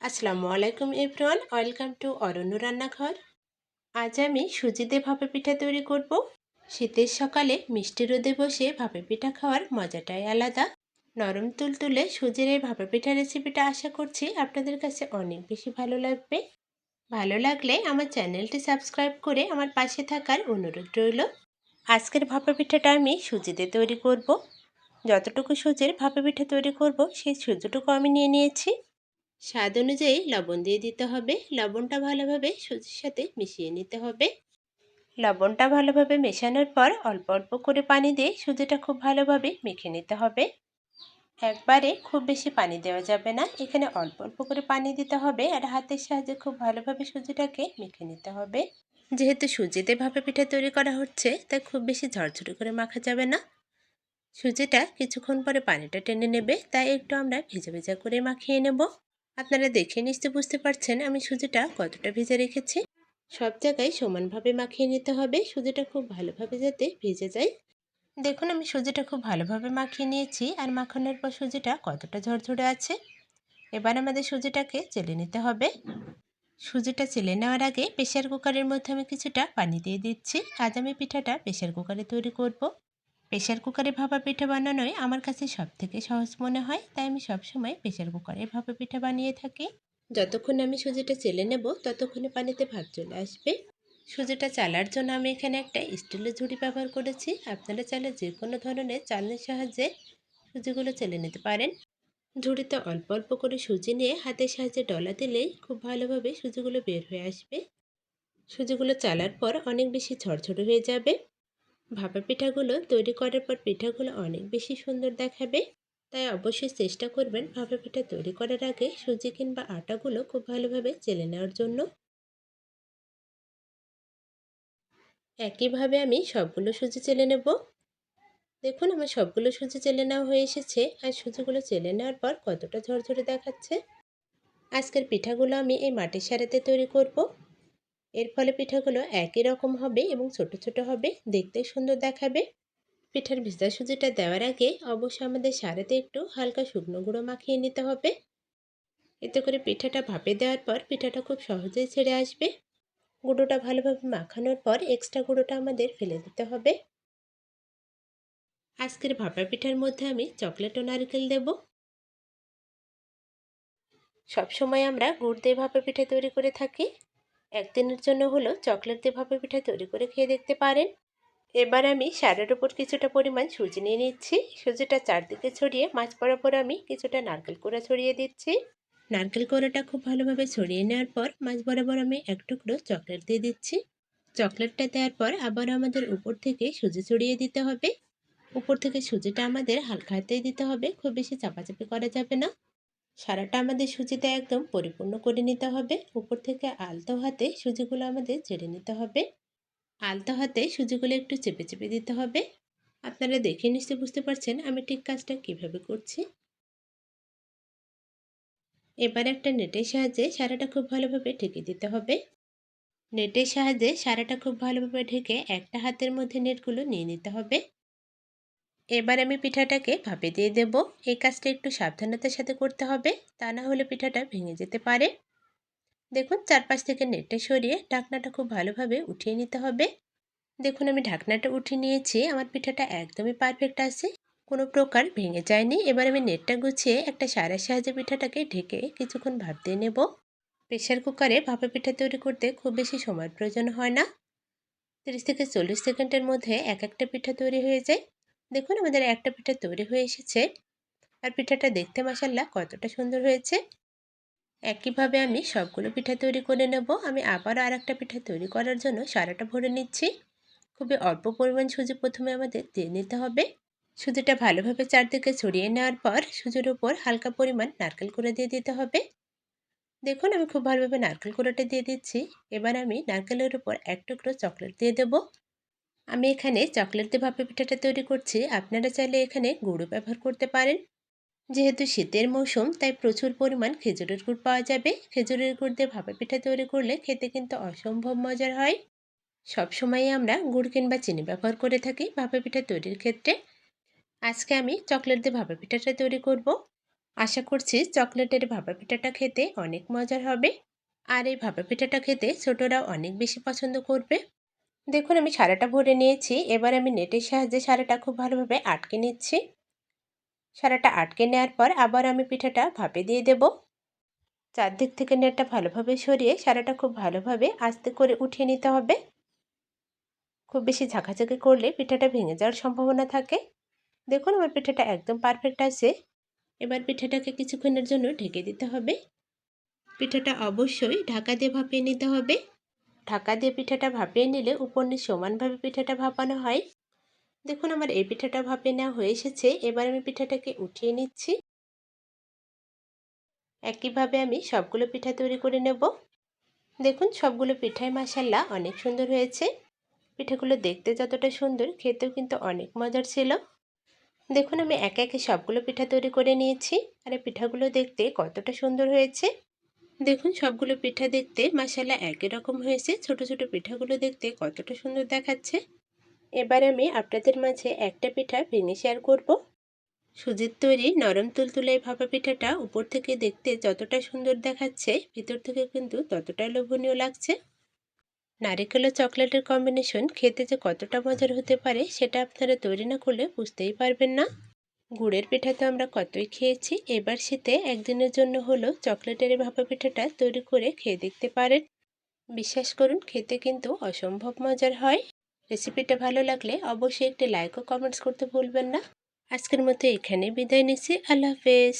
আসসালামু আলাইকুম everyone, welcome to অরণ্য রান্নাঘর। আজ আমি সুজিতে ভাপে পিঠা তৈরি করব। শীতের সকালে মিষ্টি রোদে বসে ভাপে পিঠা খাওয়ার মজাটাই আলাদা। নরম তুলতুলে সুজির এই ভাপে পিঠা রেসিপিটা আশা করছি আপনাদের কাছে অনেক বেশি ভালো লাগবে। ভালো লাগলে আমার চ্যানেলটি সাবস্ক্রাইব করে আমার পাশে থাকার অনুরোধ রইল। আজকের ভাপে পিঠাটা আমি সুজিতে তৈরি করব। যতটুকু সুজির ভাপে পিঠা তৈরি করব, সেই সুজিটুকু আমি নিয়ে নিয়েছি। স্বাদ অনুযায়ী লবণ দিয়ে দিতে হবে। লবণটা ভালোভাবে সুজির সাথে মিশিয়ে নিতে হবে। লবণটা ভালোভাবে মেশানোর পর অল্প অল্প করে পানি দিয়ে সুজিটা খুব ভালোভাবে মেখে নিতে হবে। একবারে খুব বেশি পানি দেওয়া যাবে না। এখানে অল্প অল্প করে পানি দিতে হবে আর হাতের সাহায্যে খুব ভালোভাবে সুজিটাকে মেখে নিতে হবে। যেহেতু সুজিতে ভাপে পিঠা তৈরি করা হচ্ছে, তাই খুব বেশি ঝরঝরে করে মাখা যাবে না। সুজিটা কিছুক্ষণ পরে পানিটা টেনে নেবে, তাই একটু আমরা ভেজা ভেজা করে মাখিয়ে নেব। আপনারা দেখে নিশ্চয় বুঝতে পারছেন আমি সুজিটা কতটা ভেজে রেখেছি। সব জায়গায় সমানভাবে মাখিয়ে নিতে হবে, সুজিটা খুব ভালোভাবে যাতে ভেজে যায়। দেখুন, আমি সুজিটা খুব ভালোভাবে মাখিয়ে নিয়েছি আর মাখানোর পর সুজিটা কতটা ঝরঝরে আছে। এবার আমাদের সুজিটাকে চেলে নিতে হবে। সুজিটা চেলে নেওয়ার আগে প্রেশার কুকারের মধ্যে আমি কিছুটা পানি দিয়ে দিচ্ছি। আজ আমি পিঠাটা প্রেশার কুকারে তৈরি করব। প্রেশার কুকারে ভাপা পিঠা বানানোই আমার কাছে সব থেকে সহজ মনে হয়, তাই আমি সবসময় প্রেশার কুকারে ভাপা পিঠা বানিয়ে থাকি। যতক্ষণ আমি সুজিটা চেলে নেব, ততক্ষণে পানিতে ভাপ চলে আসবে। সুজিটা চালার জন্য আমি এখানে একটা স্টিলের ঝুড়ি ব্যবহার করেছি। আপনারা চাইলে যে কোনো ধরনের চালনির সাহায্যে সুজিগুলো চেলে নিতে পারেন। ঝুড়িতে অল্প অল্প করে সুজি নিয়ে হাতের সাহায্যে ডলা দিলেই খুব ভালোভাবে সুজিগুলো বের হয়ে আসবে। সুজিগুলো চালার পর অনেক বেশি ঝরঝরে হয়ে যাবে। ভাপা পিঠাগুলো তৈরি করার পর পিঠাগুলো অনেক বেশি সুন্দর দেখাবে। তাই অবশ্যই চেষ্টা করবেন ভাপা পিঠা তৈরি করার আগে সুজি কিংবা আটাগুলো খুব ভালোভাবে চেলে নেওয়ার জন্য। একইভাবে আমি সবগুলো সুজি চেলে নেব। দেখুন আমার সবগুলো সুজি চেলে নেওয়া হয়ে এসেছে আর সুজিগুলো চেলে নেওয়ার পর কতটা ঝরঝরে দেখাচ্ছে। আজকের পিঠাগুলো আমি এই মাটির সারাতে তৈরি করব। এর ফলে পিঠাগুলো একই রকম হবে এবং ছোট ছোট হবে, দেখতে সুন্দর দেখাবে। পিঠার ভিজা সুজিটা দেওয়ার আগে অবশ্যই আমাদের সারাতে একটু হালকা শুকনো গুঁড়ো মাখিয়ে নিতে হবে। এতে করে পিঠাটা ভাপে দেওয়ার পর পিঠাটা খুব সহজেই ছেড়ে আসবে। গুঁড়োটা ভালোভাবে মাখানোর পর এক্সট্রা গুঁড়োটা আমাদের ফেলে দিতে হবে। আজকের ভাপা পিঠার মধ্যে আমি চকলেট ও নারকেল দেব। সবসময় আমরা গুড় দিয়ে ভাপা পিঠা তৈরি করে থাকি। একদিনের জন্য হলো চকলেট দিয়ে ভাপা পিঠা তৈরি করে খেয়ে দেখতে পারেন। এবার আমি সারের উপর কিছুটা পরিমাণ সুজি নিয়ে নিচ্ছি। সুজিটা চারদিকে ছড়িয়ে মাছ বরাবর আমি কিছুটা নারকেল কোড়া ছড়িয়ে দিচ্ছি। নারকেল কোড়াটা খুব ভালোভাবে ছড়িয়ে নেওয়ার পর মাছ বরাবর আমি এক টুকরো চকলেট দিয়ে দিচ্ছি। চকলেটটা দেওয়ার পর আবার আমাদের উপর থেকে সুজি ছড়িয়ে দিতে হবে। উপর থেকে সুজিটা আমাদের হালকা হাতেই দিতে হবে। খুব বেশি চাপাচাপি করা যাবে না। সারাটা আমাদের সুজিতে একদম পরিপূর্ণ করে নিতে হবে। উপর থেকে আলতো হাতে সুজিগুলো আমাদের ছেড়ে নিতে হবে। আলতো হাতে সুজিগুলো একটু চেপে চেপে দিতে হবে। আপনারা দেখে নিশ্চয়ই বুঝতে পারছেন আমি ঠিক কাজটা কীভাবে করছি। এবার একটা নেটের সাহায্যে সারাটা খুব ভালোভাবে ঢেকে দিতে হবে। নেটের সাহায্যে সারাটা খুব ভালোভাবে ঢেকে একটা হাতের মধ্যে নেটগুলো নিয়ে নিতে হবে। এবার আমি পিঠাটাকে ভাপে দিয়ে দেব। এই কাজটা একটু সাবধানতার সাথে করতে হবে, তা না হলে পিঠাটা ভেঙে যেতে পারে। দেখুন, চারপাশ থেকে নেটটা সরিয়ে ঢাকনাটা খুব ভালোভাবে উঠিয়ে নিতে হবে। দেখুন, আমি ঢাকনাটা উঠিয়ে নিয়েছি। আমার পিঠাটা একদমই পারফেক্ট আছে, কোনো প্রকার ভেঙে যায়নি। এবার আমি নেটটা গুছিয়ে একটা সারার সাহায্যে পিঠাটাকে ঢেকে কিছুক্ষণ ভাপ দিয়ে নেব। প্রেশার কুকারে ভাপা পিঠা তৈরি করতে খুব বেশি সময়ের প্রয়োজন হয় না। তিরিশ থেকে চল্লিশ সেকেন্ডের মধ্যে এক একটা পিঠা তৈরি হয়ে যায়। দেখুন আমাদের একটা পিঠা তৈরি হয়ে এসেছে। আর পিঠাটা দেখতে মশাল্লা কতটা সুন্দর হয়েছে। একইভাবে আমি সবগুলো পিঠা তৈরি করে নেব। আমি আবারও আর একটা পিঠা তৈরি করার জন্য সারাটা ভরে নিচ্ছি। খুবই অল্প পরিমাণ সুজি প্রথমে আমাদের দিয়ে নিতে হবে। সুজিটা ভালোভাবে চারদিকে ছড়িয়ে নেওয়ার পর সুজির ওপর হালকা পরিমাণ নারকেল করে দিয়ে দিতে হবে। দেখুন আমি খুব ভালোভাবে নারকেল কুড়োটা দিয়ে দিচ্ছি। এবার আমি নারকেলের উপর এক টুকরো চকলেট দিয়ে দেবো। আমি এখানে চকলেট দিয়ে ভাপে পিঠাটা তৈরি করছি। আপনারা চাইলে এখানে গুঁড়ো ব্যবহার করতে পারেন। যেহেতু শীতের মৌসুম, তাই প্রচুর পরিমাণ খেজুরের গুড় পাওয়া যাবে। খেজুরের গুড় দিয়ে ভাপা পিঠা তৈরি করলে খেতে কিন্তু অসম্ভব মজার হয়। সবসময় আমরা গুড় কিংবা চিনি ব্যবহার করে থাকি ভাপা পিঠা তৈরির ক্ষেত্রে। আজকে আমি চকলেট দিয়ে ভাপা পিঠাটা তৈরি করব। আশা করছি চকলেটের ভাপা পিঠাটা খেতে অনেক মজার হবে। আর এই ভাপা পিঠাটা খেতে ছোটরাও অনেক বেশি পছন্দ করবে। দেখুন, আমি সারাটা ভরে নিয়েছি। এবার আমি নেটের সাহায্যে সারাটা খুব ভালোভাবে আটকে নিচ্ছি। সারাটা আটকে নেওয়ার পর আবার আমি পিঠাটা ভাপে দিয়ে দেব। চারদিক থেকে নেটটা ভালোভাবে সরিয়ে সারাটা খুব ভালোভাবে আস্তে করে উঠিয়ে নিতে হবে। খুব বেশি ঝাঁকাঝাঁকি করলে পিঠাটা ভেঙে যাওয়ার সম্ভাবনা থাকে। দেখুন, আমার পিঠাটা একদম পারফেক্ট আছে। এবার পিঠাটাকে কিছুক্ষণের জন্য ঢেকে দিতে হবে। পিঠাটা অবশ্যই ঢাকা দিয়ে ভাপিয়ে নিতে হবে। ঢাকা দিয়ে পিঠাটা ভাপিয়ে নিলে উপর নিয়ে সমানভাবে পিঠাটা ভাপানো হয়। দেখুন আমার এই পিঠাটা ভাপিয়ে নেওয়া হয়ে এসেছে। এবার আমি পিঠাটাকে উঠিয়ে নিচ্ছি। একইভাবে আমি সবগুলো পিঠা তৈরি করে নেব। দেখুন সবগুলো পিঠাই মাসাল্লা অনেক সুন্দর হয়েছে। পিঠাগুলো দেখতে যতটা সুন্দর, খেতেও কিন্তু অনেক মজার ছিল। দেখুন আমি একে একে সবগুলো পিঠা তৈরি করে নিয়েছি। আর এই পিঠাগুলো দেখতে কতটা সুন্দর হয়েছে। দেখুন, সবগুলো পিঠা দেখতে মাসালা একই রকম হয়েছে। ছোট ছোট পিঠাগুলো দেখতে কতটা সুন্দর দেখাচ্ছে। এবার আমি আপনাদের মাঝে একটা পিঠা ভেঙে শেয়ার করব। সুজির তৈরি নরম তুলতুলে ভাপা পিঠাটা উপর থেকে দেখতে যতটা সুন্দর দেখাচ্ছে, ভিতর থেকে কিন্তু ততটা লোভনীয় লাগছে। নারিকেল ও চকলেটের কম্বিনেশন খেতে যে কতটা মজার হতে পারে, সেটা আপনারা তৈরি না করলে বুঝতেই পারবেন না। গুড়ের পিঠা তো আমরা কতই খেয়েছি। এবার শীতে একদিনের জন্য হলো চকলেটের ভাপা পিঠাটা তৈরি করে খেয়ে দেখতে পারেন। বিশ্বাস করুন, খেতে কিন্তু অসম্ভব মজার হয়। রেসিপিটা ভালো লাগলে অবশ্যই একটি লাইক ও কমেন্টস করতে ভুলবেন না। আজকের মতো এখানে বিদায় নিচ্ছি। আল্লাহ হাফেজ।